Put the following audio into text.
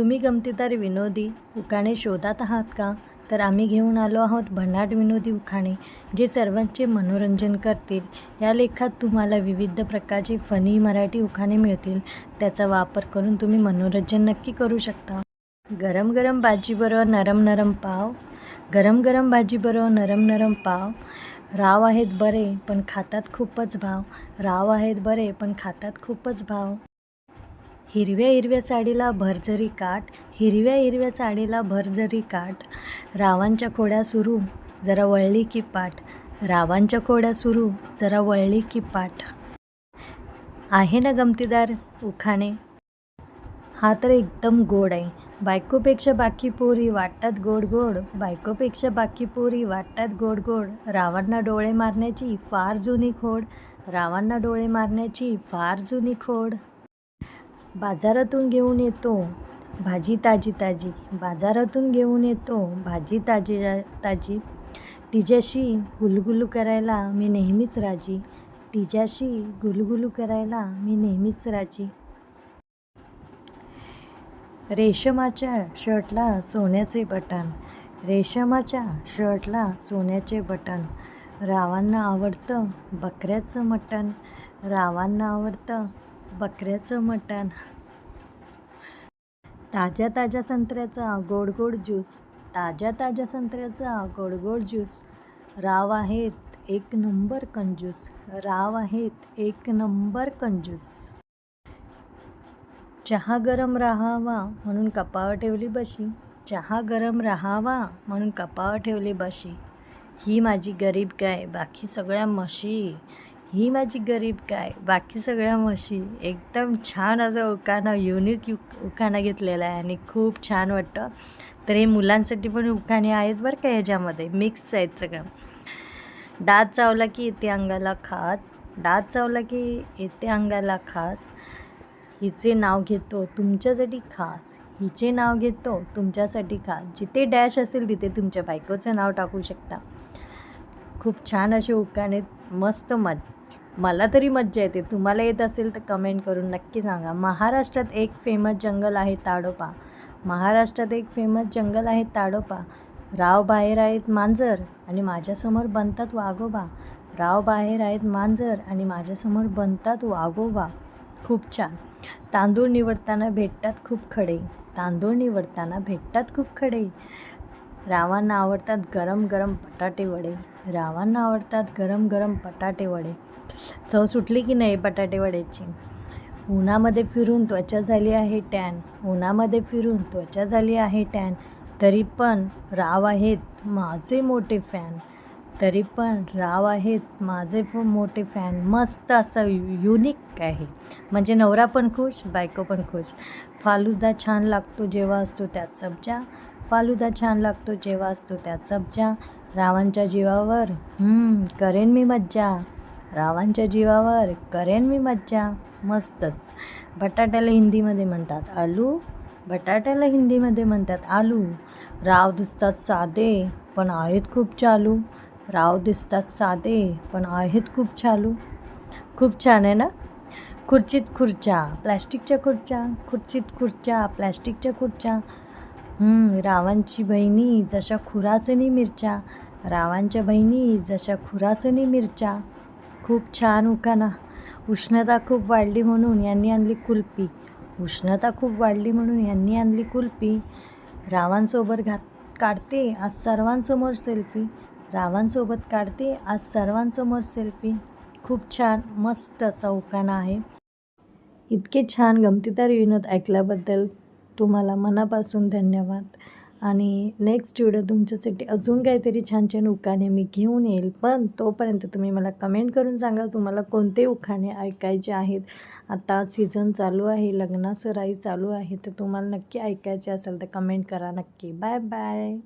तुम्ही गमतीदार विनोदी उखाणे शोधात आहात का? तर आम्ही घेऊन आलो आहोत भन्नाट विनोदी उखाणे जे सर्वांचे मनोरंजन करतील. या लेखात तुम्हाला विविध प्रकारचे फनी मराठी उखाणे मिळतील. त्याचा वापर करून तुम्ही मनोरंजन नक्की करू शकता. गरम गरम भाजीबरोबर नरम नरम पाव. गरम गरम भाजीबरोबर नरम नरम पाव. राव आहेत बरे पण खातात खूपच भाव. राव आहेत बरे पण खातात खूपच भाव. हिरव्या हिरव्या साडीला भरझरी काट हिरव्या हिरव्या साडीला भरझरी काट रावांच्या खोड्या सुरू जरा वळली की पाठ. रावांच्या खोड्या सुरू जरा वळली की पाठ. आहे ना गमतीदार? उखाणे. हा तर एकदम गोड आहे. बायकोपेक्षा बाकी पोरी वाटतात गोड गोड बायकोपेक्षा बाकी पोरी वाटतात गोड गोड. रावांना डोळे मारण्याची फार जुनी खोड रावांना डोळे मारण्याची फार जुनी खोड. बाजारातून घेऊन येतो. भाजी ताजी ताजी. बाजारातून घेऊन येतो. भाजी ताजी ताजी. तिच्याशी गुलगुलू करायला मी नेहमीच राजी. तिच्याशी गुलगुलू करायला मी नेहमीच राजी. रेशमाच्या शर्टला सोन्याचे बटन रेशमाच्या शर्टला सोन्याचे बटन रावांना आवडतं बकऱ्याचं मटण. रावांना आवडतं बकऱ्याचं मटण. ताज्या ताज्या संत्र्याचा गोड गोड ज्यूस. ताज्या ताज्या संत्र्याचा गोड गोड ज्यूस. राव आहेत एक नंबर कंजूस. राव आहेत एक नंबर कंजूस. चहा गरम राहावा म्हणून कपावर ठेवली बशी. चहा गरम राहावा म्हणून कपावर ठेवली बशी. ही माझी गरीब गाय. बाकी सगळ्या म्हशी. ही माझी गरीब काय बाकी सगळ्या म्हशी. एकदम छान असं उखाणं युनिक यु उखाणं घेतलेला आहे आणि खूप छान वाटतं. तर हे मुलांसाठी पण उखाणे आहेत बरं का ह्याच्यामध्ये. मिक्स आहेत सगळं. डात चावला की येते अंगाला खास. डात चावला की येते अंगाला खास. हिचे नाव घेतो तुमच्यासाठी खास. हिचे नाव घेतो तुमच्यासाठी खास. जिथे डॅश असेल तिथे तुमच्या बायकोचं नाव टाकू शकता. खूप छान असे उखाणे. मस्त मज मला तरी मज्जा येते. तुम्हाला येत असेल तर कमेंट करून नक्की सांगा. महाराष्ट्रात एक फेमस जंगल आहे ताडोपा. महाराष्ट्रात एक फेमस जंगल आहे ताडोपा. राव बाहेर आहेत मांजर आणि माझ्यासमोर बनतात वाघोबा. राव बाहेर आहेत मांजर आणि माझ्यासमोर बनतात वाघोबा. खूप छान. तांदूळ निवडताना भेटतात खूप खडे. तांदूळ निवडताना भेटतात खूप खडे. रावांना आवडतात गरम गरम बटाटे वडे. रावांना आवडतात गरम गरम बटाटे वडे. चव सुटली की नाही बटाटे वड्याची? उन्हामध्ये फिरून त्वचा झाली आहे टॅन. उन्हामध्ये फिरून त्वचा झाली आहे टॅन. तरी पण राव आहेत माझे मोठे फॅन. तरी पण राव आहेत माझे फ मोठे फॅन. मस्त असं युनिक आहे. म्हणजे नवरा पण खुश बायको पण खुश. फालुदा छान लागतो जेव्हा असतो त्यात सब्जा. फालुदा छान लागतो जेव्हा असतो त्यात सब्जा. रावांच्या जीवावर करेन मी मज्जा. रावांच्या जीवावर करेन मी मज्जा मस्तच. बटाट्याला हिंदीमध्ये म्हणतात आलू बटाट्याला हिंदीमध्ये म्हणतात आलू. राव दिसतात साधे पण आहेत खूप चालू. राव दिसतात साधे पण आहेत खूप चालू. खूप छान आहे ना? खुर्चीत खुर्च्या प्लॅस्टिकच्या खुर्च्या खुर्चीत खुर्च्या प्लॅस्टिकच्या खुर्च्या. रावांची बहिणी जशा खुरासनी मिरच्या रावांच्या बहिणी जशा खुरासनी मिरच्या. खूप छान उखाणा उष्णता खूप वाढली म्हणून यांनी आणली कुल्फी. उष्णता खूप वाढली म्हणून यांनी आणली कुल्फी. रावांसोबत घात काढते. आज सर्वांसमोर सेल्फी. रावांसोबत काढते. आज सर्वांसमोर सेल्फी. खूप छान मस्त असा उखाणा आहे. इतके छान गमतीदार विनोद ऐकल्याबद्दल तुम्हाला मनापासून धन्यवाद. आणि नेक्स्ट व्हिडिओ तुमच्यासाठी अजून काहीतरी छान छान उखाणे मी घेऊन येईल. पण तोपर्यंत तुम्ही मला कमेंट करून सांगा तुम्हाला कोणते उखाणे ऐकायचे आहेत. आता सीझन चालू आहे लग्नासराई चालू आहे तर तुम्हाला नक्की ऐकायचे असेल तर कमेंट करा नक्की. Bye bye